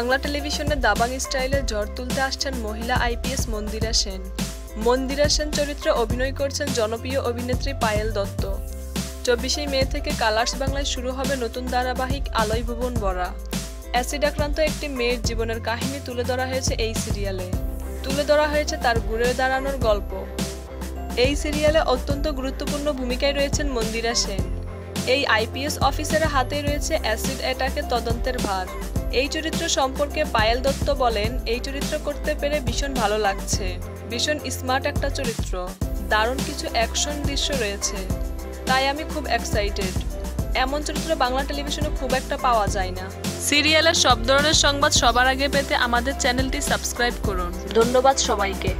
বাংলা টেলিভিশনে দাবাং স্টাইলে ঝড় তুলতে আসছেন মহিলা আইপিএস মন্দিরা সেন। মন্দিরা সেন চরিত্রে অভিনয় করছেন জনপ্রিয় অভিনেত্রী পায়েল দত্ত। চব্বিশে মে থেকে কালার্স বাংলায় শুরু হবে নতুন ধারাবাহিক আলোয় ভুবন বরা। অ্যাসিড আক্রান্ত একটি মেয়ের জীবনের কাহিনী তুলে ধরা হয়েছে এই সিরিয়ালে। তুলে ধরা হয়েছে তার ঘুরে দাঁড়ানোর গল্প। এই সিরিয়ালে অত্যন্ত গুরুত্বপূর্ণ ভূমিকায় রয়েছেন মন্দিরা সেন। এই আইপিএস অফিসারের হাতে রয়েছে অ্যাসিড অ্যাটাকের তদন্তের ভার। এই চরিত্র সম্পর্কে পায়েল দত্ত বলেন, এই চরিত্র করতে পেরে ভীষণ ভালো লাগছে। ভীষণ স্মার্ট একটা চরিত্র। দারুণ কিছু অ্যাকশন দৃশ্য রয়েছে। তাই আমি খুব এক্সাইটেড এমন চরিত্র বাংলা টেলিভিশনে খুব একটা পাওয়া যায় না। সিরিয়ালের সব ধরনের সংবাদ সবার আগে পেতে আমাদের চ্যানেলটি সাবস্ক্রাইব করুন। ধন্যবাদ সবাইকে।